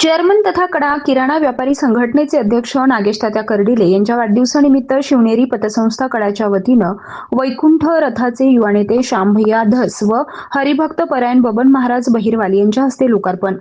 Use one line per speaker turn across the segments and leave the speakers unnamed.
Chairman तथा कडा किराणा व्यापारी संघटनेचे अध्यक्ष नागेश तात्या कर्डिले यांच्या वाढदिवसानिमित्त शिवनेरी पतसंस्था कडाच्या वतीनं वैकुंठ रथाचे युवा नेते श्यामभैया धस व हरिभक्त परायण बबन महाराज बहिरवाल यांच्या हस्ते लोकार्पण.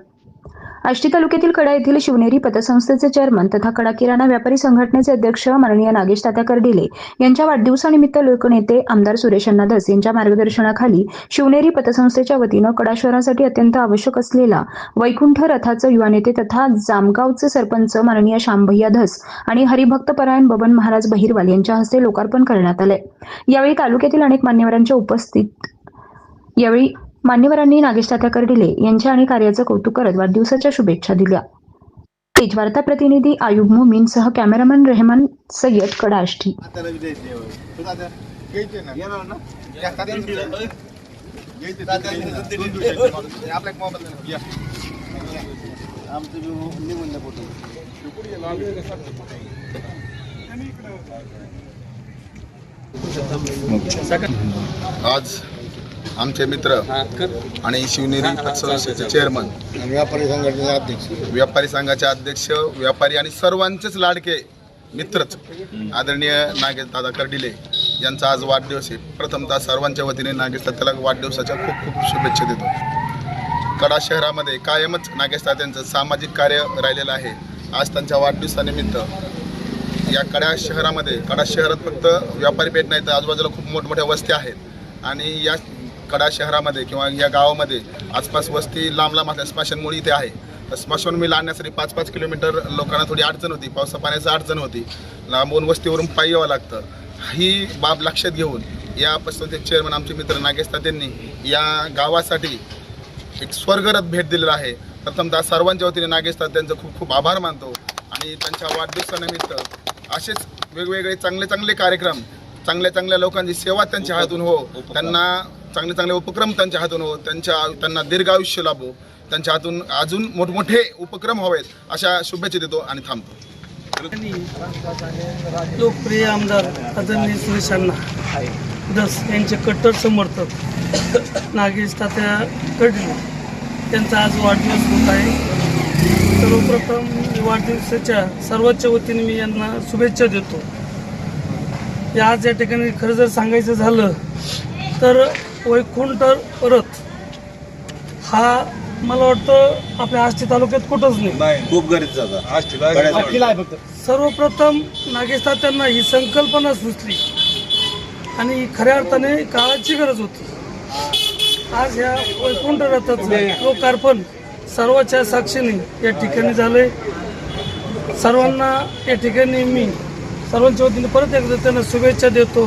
आष्टी तालुक्यातील कडा येथील शिवनेरी पतसंस्थेचे चेअरमन तथा कडा किराणा व्यापारी संघटनेचे अध्यक्ष माननीय नागेश तात्या कर्डिले यांच्या वाढदिवसानिमित्त लोकनेते आमदार सुरेश अण्णा धस यांच्या मार्गदर्शनाखाली शिवनेरी पतसंस्थेच्या वतीनं कडा शहरासाठी अत्यंत आवश्यक असलेला वैकुंठ रथाचं युवा नेते तथा जामगावचे सरपंच माननीय शामभैया धस आणि हरिभक्त परायण बबन महाराज बहिरवाल यांच्या हस्ते लोकार्पण करण्यात आलंय. यावेळी तालुक्यातील अनेक मान्यवरांच्या उपस्थित यावेळी मान्यवरांनी नागेश तात्या कर्डिले यांच्या आणि कार्याचं कौतुक करत वाढदिवसाच्या शुभेच्छा दिल्या. तेज वार्ता प्रतिनिधी आयुब मोमीन सह कॅमेरामॅन रेहमान सय्यद
कडाष्टी.
आज आमचे मित्र आणि शिवनेरी पतसंस्थेचे चेअरमन
आणि व्यापारी संघटनेचे अध्यक्ष.
व्यापारी संघाचे अध्यक्ष व्यापारी आणि सर्वांचेच लाडके मित्रच आदरणीय नागेश दादा कर्डिले यांचा आज वाढदिवस आहे. प्रथमतः सर्वांच्या वतीने नागेश तात्याला वाढदिवसाच्या खूप खूप शुभेच्छा देतो. कडा शहरामध्ये कायमच नागेश तात्यांचं सामाजिक कार्य राहिलेलं आहे. आज त्यांच्या वाढदिवसानिमित्त या कडा शहरामध्ये कडा शहरात फक्त व्यापारी पेठ नाही तर आजूबाजूला खूप मोठमोठ्या वस्त्या आहेत. आणि या कडा शहरामध्ये किंवा या गावामध्ये आसपास वस्ती लांब लांब असल्या स्मशानमुळे इथे आहे. तर स्मशानभूमी आणण्यासाठी पाच पाच किलोमीटर लोकांना थोडी अडचण होती. पावसा पाण्याची अडचण होती. लांबून वस्तीवरून पायी यावं लागतं. ही बाब लक्षात घेऊन या पसंतीचे चेअरमन आमचे मित्र नागेश तात्यांनी या गावासाठी एक स्वर्गरथ भेट दिलेला आहे. प्रथमतः सर्वांच्या वतीने नागेश तात्यांचं खूप खूप आभार मानतो. आणि त्यांच्या वाढदिवसानिमित्त असेच वेगवेगळे चांगले चांगले कार्यक्रम चांगल्या चांगल्या लोकांची सेवा त्यांच्या हातून हो. त्यांना चांगले चांगले उपक्रम त्यांच्या हातून हो त्यांच्या त्यांना दीर्घ आयुष्य लाभो. त्यांच्या हातून अजून मोठमोठे उपक्रम हवेत अशा शुभेच्छा देतो आणि थांबतो.
लोकप्रिय आमदार आदरणीय सुरेश अण्णा. दस यांचे कट्टर समर्थक नागेश तात्या कडले त्यांचा आज वाढदिवस होत आहे. सर्वप्रथम वाढदिवसाच्या सर्वांच्या वतीने मी यांना शुभेच्छा देतो. या आज या ठिकाणी खरं जर सांगायचं झालं तर वैकुंठ रथ हा मला वाटतं आपल्या आष्टी तालुक्यात कुठंच नाही.
खूप गरजेचं
सर्वप्रथम नागेश तात्यांना ही संकल्पना सुचली. आणि खऱ्या अर्थाने काळाची गरज होती. आज ह्या वैकुंठ रथाचं लोकार्पण सर्वाच्या साक्षीने या ठिकाणी झालंय. सर्वांना या ठिकाणी मी सर्वांच्या वतीने परत एकदा त्यांना शुभेच्छा देतो.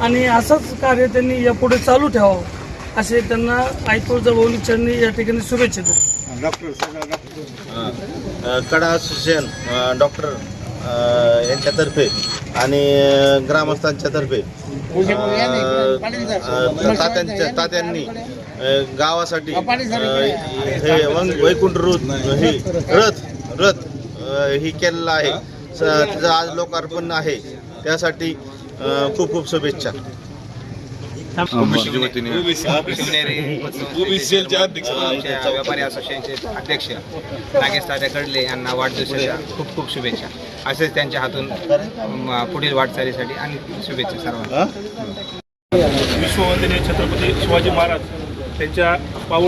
आणि असंच कार्य त्यांनी यापुढे चालू ठेवावं असे त्यांना आयतोळ चरणी या ठिकाणी शुभेच्छा देतो.
डॉक्टर
कडा असोसिएशन डॉक्टर यांच्यातर्फे आणि ग्रामस्थांच्यातर्फे तात्यांच्या तात्यांनी गावासाठी हे वैकुंठ रथ हे रथ रथ ही केलेला आहे. स- त्याचं आज लोकार्पण आहे. त्यासाठी खूप खूप शुभेच्छा.
व्यापारी असोसिएशनचे अध्यक्ष नागेश तात्या कडले यांना वाढदिवसाच्या खूप खूप शुभेच्छा. असेच त्यांच्या हातून पुढील वाटचालीसाठी आणि शुभेच्छा सर्वांना.
विश्ववंदनीय छत्रपती शिवाजी महाराज त्यांच्या अ,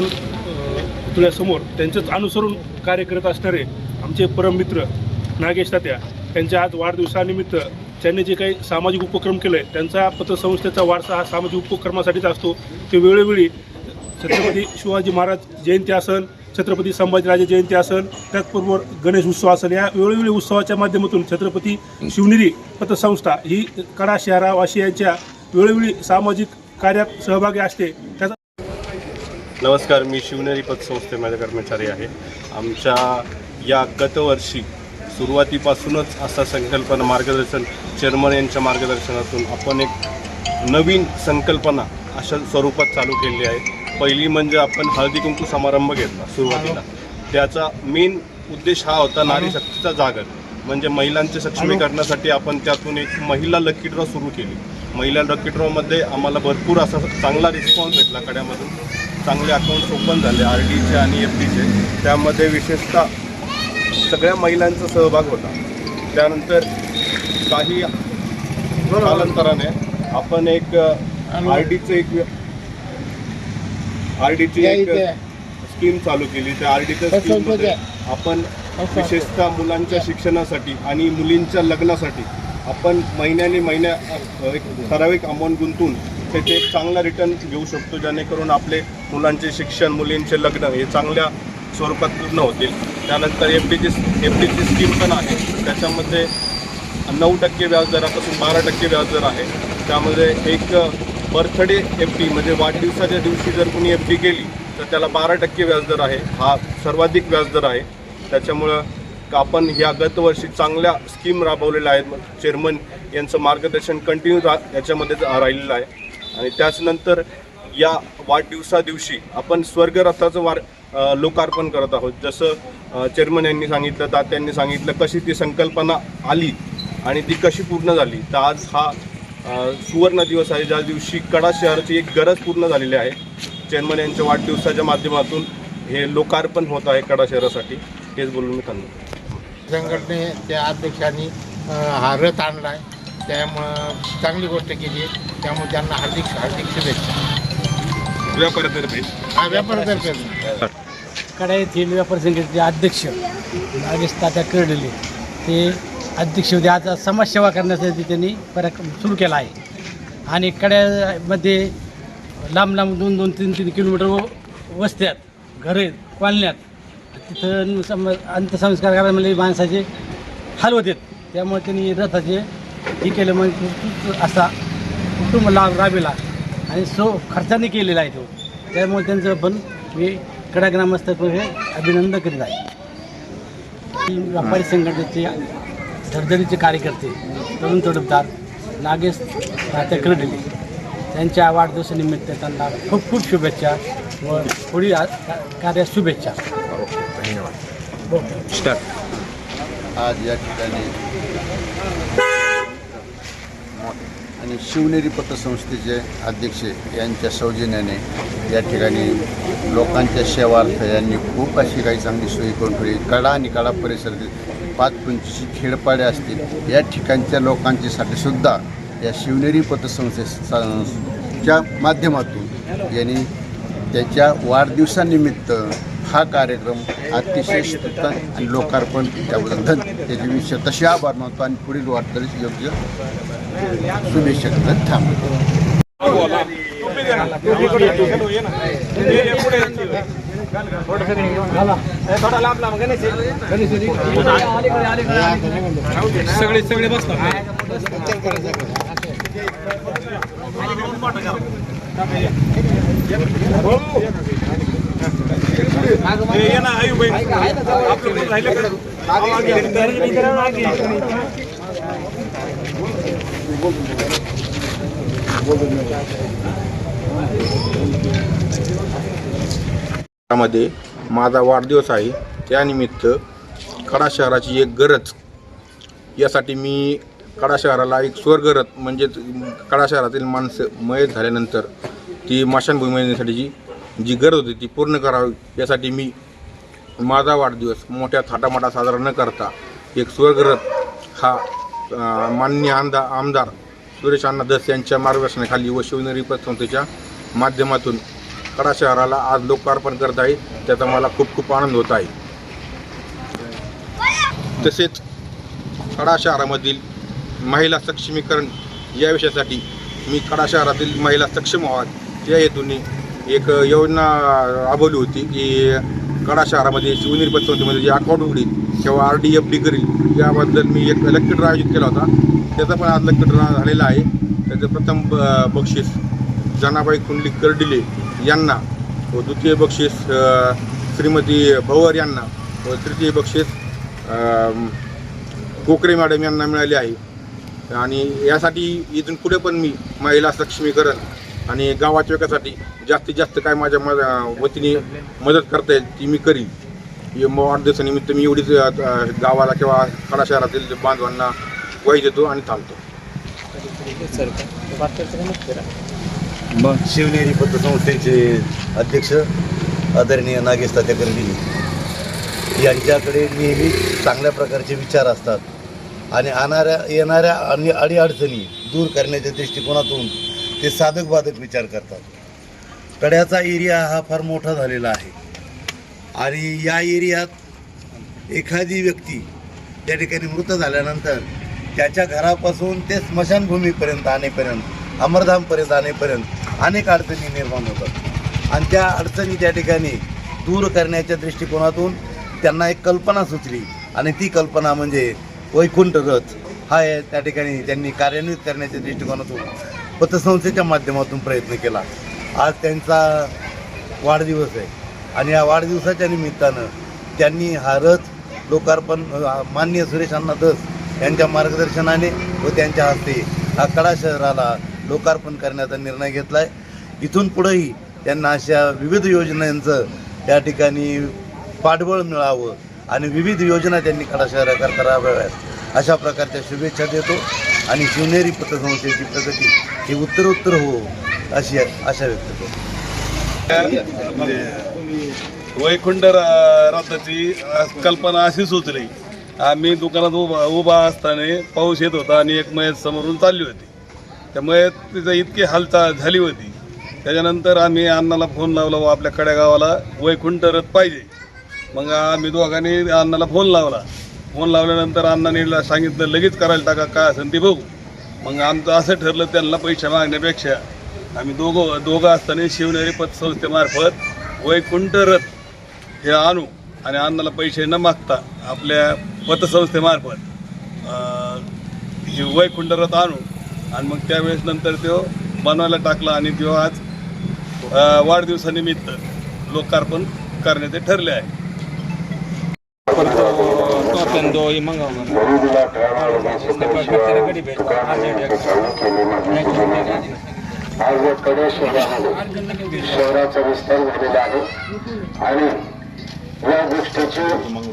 पुतळ्यासमोर त्यांचंच अनुसरून कार्य करत असणारे आमचे परममित्र नागेश तात्या त्यांच्या आज वाढदिवसानिमित्त त्यांनी जे काही सामाजिक उपक्रम केले त्यांचा पत्रसंस्थेचा वारसा हा सामाजिक उपक्रमासाठीच असतो. ते वेळोवेळी छत्रपती शिवाजी महाराज जयंती असन छत्रपती संभाजीराजे जयंती असन त्याचबरोबर गणेश उत्सव असन या वेळोवेळी उत्सवाच्या माध्यमातून छत्रपती शिवनेरी पतसंस्था ही कडा शहरावासियांच्या वेळोवेळी सामाजिक कार्यात सहभागी असते. त्याचा
नमस्कार मी शिवनेरी पतसंस्थेमध्ये कर्मचारी आहे. आमच्या या गतवर्षी सुरुवातीपासूनच असा संकल्पना मार्गदर्शन चेअरमन यांच्या मार्गदर्शनातून आपण एक नवीन संकल्पना अशा स्वरूपात चालू केली आहे. पहिली म्हणजे आपण हळदी कुंकू समारंभ घेतला सुरुवातीला. त्याचा मेन उद्देश हा होता नारी शक्तीचा जागर. म्हणजे महिलांचे सक्षमीकरणासाठी आपण त्यातून एक महिला लकी ड्रॉ सुरू केली. महिला लकी ड्रॉमध्ये आम्हाला भरपूर असा चांगला रिस्पॉन्स भेटला कड्यामधून. चांगले अकाउंट्स ओपन झाले आर डीचे आणि एफ डीचे त्यामध्ये विशेषतः सगळ्या महिलांचा सहभाग होता. त्यानंतर काही कालांतराने आपण एक आर डीचं एक आर डीची एक स्कीम चालू केली. त्या आर डीच्या स्कीममध्ये आपण विशेषतः मुलांच्या शिक्षणासाठी आणि मुलींच्या लग्नासाठी आपण महिन्याने महिन्या एक ठराविक अमाऊंट गुंतून त्याचे एक चांगला रिटर्न घेऊ शकतो जेणेकरून आपले मुलांचे शिक्षण मुलींचे लग्न हे चांगल्या स्वरूपात पूर्ण होतील. त्यानंतर एफ डीची एफ डीची स्कीम पण आहे. त्याच्यामध्ये नऊ टक्के व्याजदरापासून बारा टक्के व्याजदर आहे. त्यामध्ये एक बर्थडे एफ डी म्हणजे वाढदिवसाच्या दिवशी जर कोणी एफ डी केली तर त्याला बारा टक्के व्याजदर आहे. हा सर्वाधिक व्याजदर आहे. त्याच्यामुळं आपण ह्या गतवर्षी चांगल्या स्कीम राबवलेल्या आहेत. चेअरमन यांचं मार्गदर्शन कंटिन्यू रा याच्यामध्ये राहिलेलं आहे. आणि त्याचनंतर या वाढदिवसा दिवशी आपण स्वर्गरथाचं वार लोकार्पण करत आहोत. जसं चेअरमन यांनी सांगितलं तात्यांनी सांगितलं कशी ती संकल्पना आली आणि ती कशी पूर्ण झाली तर आज हा सुवर्ण दिवस आहे. ज्या दिवशी कडा शहराची एक गरज पूर्ण झालेली आहे. चेअरमन यांच्या वाढदिवसाच्या माध्यमातून हे लोकार्पण होत आहे कडा शहरासाठी. हेच बोलून मी थांबतो
संघटनेच्या अध्यक्षांनी हा रथ आणला आहे त्यामुळं चांगली गोष्ट केली आहे. त्यामुळे त्यांना हार्दिक हार्दिक शुभेच्छा.
व्यापाऱ्यातर्फे.
हा व्यापारातर्फे
कडाई येथील व्यापार संघटनेचे अध्यक्ष नागेश तात्या कर्डले. ते अध्यक्ष होते. आज समाजसेवा करण्यासाठी त्यांनी पराक्रम सुरू केला आहे. आणि कड्यामध्ये लांब लांब दोन दोन तीन तीन किलोमीटर वस्त्यात घरे कॉलन्यात तिथं सम अंत्यसंस्कार करायला म्हणजे माणसाचे हाल होते त्यामुळे त्यांनी रथाचे हे केलं म्हणजे असा कुटुंब लाभ राबेला आणि सो खर्चाने केलेला आहे तो. त्यामुळे त्यांचं पण मी कडा ग्रामस्थ हे अभिनंदन करीत आहे. व्यापारी संघटनेचे धडधडीचे कार्यकर्ते तरुण तडफदार नागेश करडले त्यांच्या वाढदिवसानिमित्त त्यांना खूप खूप शुभेच्छा व पुढील आ- का- कार्यात शुभेच्छा
आज या ठिकाणी आणि शिवनेरी पतसंस्थेचे अध्यक्ष यांच्या सौजन्याने या ठिकाणी लोकांच्या सेवार्थ यांनी खूप अशी काही चांगली सोयी करून ठेवली. कडा आणि कडा परिसरातील पाच पंचवीस खेडपाड्या असतील या ठिकाणच्या लोकांच्यासाठी सुद्धा या शिवनेरी पतसंस्थेच्या माध्यमातून यांनी त्याच्या वाढदिवसानिमित्त हा कार्यक्रम अतिशय स्तुत आणि लोकार्पण त्याबद्दल धन त्याचे मी शतशः आभार मानतो आणि पुढील वाटचालीस योग्य शुभेच्छा थांबतो
सगळे सगळे बसतात
मध्ये माझा वाढदिवस आहे. त्यानिमित्त कडा शहराची एक गरज. यासाठी मी कडा शहराला एक स्वर्गरथ म्हणजेच कडा शहरातील माणसं मयत झाल्यानंतर ती मशानभूमी येण्यासाठी जी जी गरज होती ती पूर्ण करावी यासाठी मी माझा वाढदिवस मोठ्या थाटामाटा साजरा न करता एक स्वर्गरथ हा मान्य आमदा आमदार सुरेश अण्णा दस यांच्या मार्गदर्शनाखाली व शिवनेरी पतसंस्थेच्या माध्यमातून कडा शहराला आज लोकार्पण करत आहे. त्याचा मला खूप खूप आनंद होत आहे. तसेच कडा शहरामधील महिला सक्षमीकरण या विषयासाठी मी कडा शहरातील महिला सक्षम व्हाव्यात या हेतूने एक योजना राबवली होती की कडा शहरामध्ये शिवनेरी पतसंस्थेमध्ये जे अकाउंट उघडील किंवा आर डी एफ डी करील याबद्दल मी एक लेक्चर आयोजित केला होता. त्याचा पण आज लेक्चर झालेला आहे. त्याचं प्रथम ब- बक्षीस जनाबाई कुंडली कर्डिले यांना व द्वितीय बक्षीस श्रीमती भवर यांना व तृतीय बक्षीस कोकरे मॅडम यांना मिळाले आहे. आणि यासाठी इथून पुढे पण मी महिला सक्षमीकरण आणि गावाच्या विकासासाठी जास्तीत जास्त काय माझ्या माझ्या वतीने मदत करता येईल ती मी करीन. वाढदिवसानिमित्त मी एवढीच गावाला किंवा कडा शहरातील बांधवांना वही देतो आणि थांबतो.
मग शिवनेरी पतसंस्थेचे अध्यक्ष आदरणीय नागेश तात्याकरणी यांच्याकडे नेहमी चांगल्या प्रकारचे विचार असतात. आणि आणाऱ्या येणाऱ्या आणि अडीअडचणी दूर करण्याच्या दृष्टिकोनातून ते साधक बाधक विचार करतात. कड्याचा एरिया हा फार मोठा झालेला आहे. आणि या एरियात एखादी व्यक्ती त्या ठिकाणी मृत झाल्यानंतर त्याच्या घरापासून ते स्मशानभूमीपर्यंत आणेपर्यंत अमरधामपर्यंत आणेपर्यंत अनेक अडचणी निर्माण होतात. आणि त्या अडचणी त्या ठिकाणी दूर करण्याच्या दृष्टिकोनातून त्यांना एक कल्पना सुचली. आणि ती कल्पना म्हणजे वैकुंठ रथ. हा आहे त्या ठिकाणी त्यांनी कार्यान्वित करण्याच्या दृष्टिकोनातून पतसंस्थेच्या माध्यमातून प्रयत्न केला. आज त्यांचा वाढदिवस आहे. आणि या वाढदिवसाच्या निमित्तानं त्यांनी हा रथ लोकार्पण मान्य माननीय सुरेश अण्णा दस यांच्या मार्गदर्शनाने व त्यांच्या हस्ते हा कडा शहराला लोकार्पण करण्याचा निर्णय घेतला आहे इथून पुढेही त्यांना अशा विविध योजनांचं त्या ठिकाणी पाठबळ मिळावं आणि विविध योजना त्यांनी कडा शहराकरता राबवाव्यात. अशा प्रकारच्या शुभेच्छा देतो. आणि शिवनेरी पतसंस्थेची प्रगती ही उत्तरोत्तर हो अशी आशा व्यक्त करतो.
म्हणजे वैकुंठ र- रथाची कल्पना अशी सुचली आम्ही दुकानात उभा उभा असताना पाऊस येत होता आणि एक मयत समोरून चालली होती. त्या मयत तिचं इतकी हालचाल झाली होती. त्याच्यानंतर आम्ही अण्णाला फोन लावला व आपल्या कड्या गावाला वैकुंठ रथ पाहिजे. मग आम्ही दोघांनी अण्णाला फोन लावला. फोन लावल्यानंतर अण्णाने सांगितलं लगेच करायला टाका काय असेल ते बघू. मग आमचं असं ठरलं त्यांना पैसे मागण्यापेक्षा आम्ही दोघं दोघं असताना शिवनेरी पतसंस्थेमार्फत वैकुंठ रथ हे आणू आणि अण्णाला पैसे न मागता आपल्या पतसंस्थेमार्फत हे वैकुंठ रथ आणू. आणि मग त्यावेळेस नंतर तो बनवायला टाकला आणि तो आज वाढदिवसानिमित्त लोकार्पण करण्याचे ठरले आहे.
आज या कडे शहरामध्ये शहराचा विस्तार झालेला आहे आणि या गोष्टीची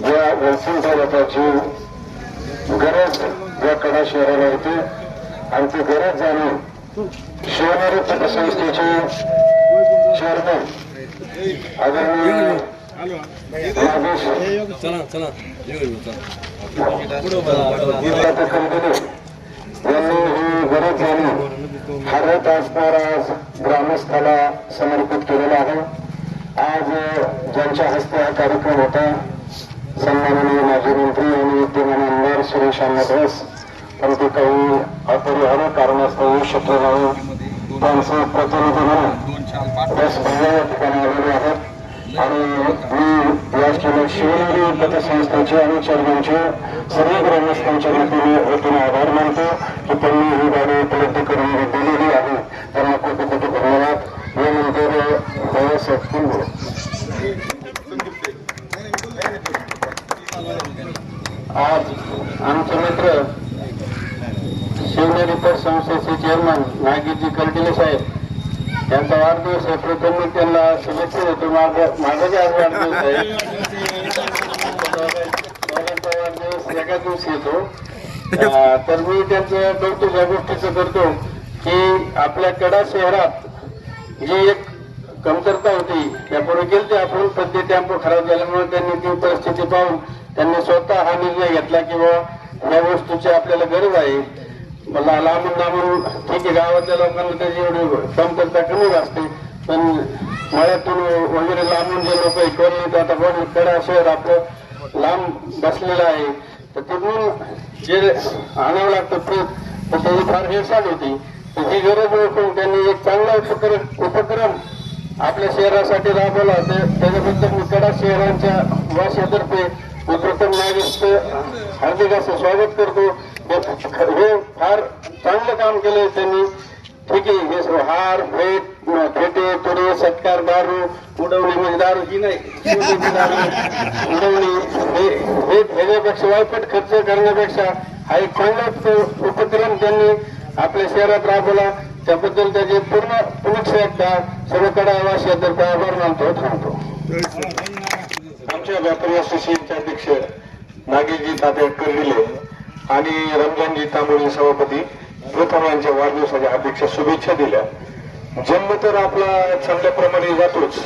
या वैकुंठ रथाची गरज या कडा शहराला होती आणि ती गरज जाणून शिवनेरी पतसंस्थेचे चेअरमन आदरणीय नागेश गीता यांनी ही गरज जाणून हा असणार आज ग्रामस्थाला समर्पित केलेला आहे आज ज्यांच्या हस्ते हा कार्यक्रम होता सन्माननीय माजी मंत्री आणि विद्यमान आमदार सुरेश आंबेडकरस पण ते काही अपरिहार्य कारणास्तव येऊ शकले नाही त्यांचे प्रतिनिधी म्हणून बस भैया या ठिकाणी आलेले आहेत. आणि मी या ठिकाणी शिवनेरी पतसंस्थेचे आणि चेअरमनचे सर्व ग्रामस्थांच्या वतीने वतीने आभार मानतो की त्यांनी ही गाडी उपलब्ध करून दिलेली आहे त्यांना खूप खूप धन्यवाद यानंतर बाळासाहेब आज आमचे मित्र शिवनेरी पतसंस्थेचे चेअरमन नागेशजी कलटिले साहेब यांचा वाढदिवस आहे. प्रथम मी त्यांना शुभेच्छा देतो. माझा आज वाढदिवस आहे वाढदिवस एका दिवशी येतो. तर मी त्यांचं कौतुक या गोष्टीचं करतो की आपल्या कडा शहरात जी एक कमतरता होती त्यापूर्वी गेलते आपण पण ते टेम्पो खराब झाल्यामुळे त्यांनी ती परिस्थिती पाहून त्यांनी स्वतः हा निर्णय घेतला की बाबा या वस्तूची आपल्याला गरज आहे. मला लांबून लांबून ठीक आहे गावातल्या लोकांना त्याची एवढी कमतरता कमीच असते. पण मळ्यातून वगैरे लांबून जे लोक इकडे आता पण कडा शहर आपलं लांब बसलेलं आहे. तर तिथून जे आणावं लागतं प्रेत तर त्याची फार हेळसांड होती. तर ही गरज ओळखून त्यांनी एक चांगला उपक्रम उपक्रम आपल्या शहरासाठी राबवला. ते त्याच्याबद्दल मी कडा शहरांच्या वाशातर्फे मी प्रथम नागरिक हार्दिक असं स्वागत करतो. हे- फार चांगलं काम केलंय त्यांनी. ठीक आहे हे सर्व हार भेट फेटे तोडे सत्कार दारू उडवणी म्हणजे दारू ही नाही. उडवणी हे हे घेण्यापेक्षा वायपट खर्च करण्यापेक्षा हा एक चांगला उपक्रम त्यांनी आपल्या शहरात राबवला. त्याबद्दल त्याचे पूर्ण पुनक्ष एकदा सर्व तर्फे आभार मानतो थांबतो. आमच्या व्यापारी असोसिएशनचे अध्यक्ष नागेशजी तात्या कर्डिले आणि रमजानजी तांबोळी सभापती प्रथम यांच्या वाढदिवसाच्या हार्दिक शुभेच्छा दिल्या. जन्म तर आपला चांगल्याप्रमाणे जातोच.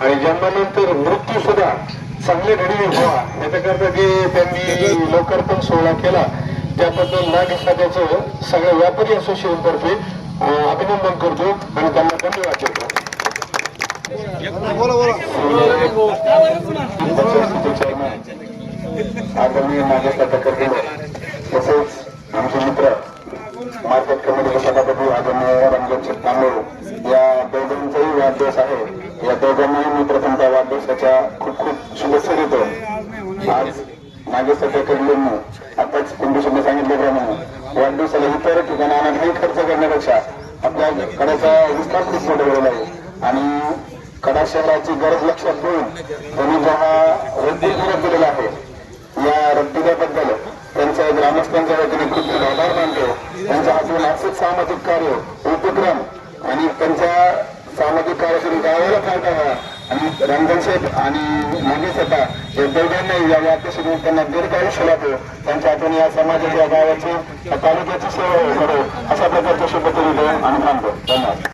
आणि जन्मानंतर मृत्यू सुद्धा
चांगले घडी व्हावा. याच्याकरता जे त्यांनी लोकार्पण सोहळा केला त्याबद्दल नागेश खात्याचं सगळ्या व्यापारी असोसिएशन तर्फे अं, अभिनंदन करतो आणि त्यांना धन्यवाद देतो. आदरणीय नागेश खातेकर तसेच आमचे मित्र मार्केट कमिटीचे सभापती आदरणीय रंगत तांबे या दोघांचाही वाढदिवस आहे. या दोघांनाही मी प्रथमतः वाढदिवसाच्या खूप खूप शुभेच्छा देतो. आज नागेश कडल्यांनी आताच कुंडूशीने सांगितल्याप्रमाणे वाढदिवसाला इतर ठिकाणांना काही खर्च करण्यापेक्षा आपल्या कडाचा विस्तार खूप मोठा झालेला आहे. आणि कडा शहराची गरज लक्षात घेऊन त्यांनी जो हा रद्दी दिलेला आहे या रद्दीबद्दल ग्रामस्थांच्या वतीने खूप खूप आभार मानतो. त्यांच्या हातून असंच सामाजिक कार्य उपक्रम आणि त्यांच्या सामाजिक कार्यातून गावाला फायदा व्हावा आणि रंजनशेठ आणि नागेशता या दोघांनाही या वाटण्यासाठी त्यांना दीर्घ आयुष्य लाभो त्यांच्या हातून या समाजाच्या गावाची तालुक्याची सेवा करो. अशा प्रकारच्या शुभेच्छा देऊन आणि थांबतो धन्यवाद.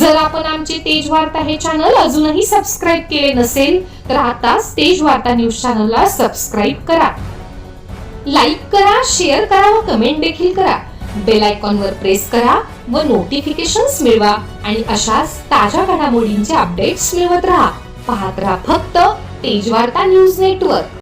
जर आपण आमचे तेज वार्ता हे चॅनल अजूनही सबस्क्राईब केले नसेल तर आताच तेज वार्ता न्यूज चॅनलला सबस्क्राईब करा. लाईक करा शेअर करा व कमेंट देखील करा. बेल आयकॉनवर प्रेस करा व नोटिफिकेशन्स मिळवा आणि अशाच ताज्या घडामोडींचे अपडेट्स मिळवत राहा. पाहत राहा फक्त तेजवार्ता न्यूज नेटवर्क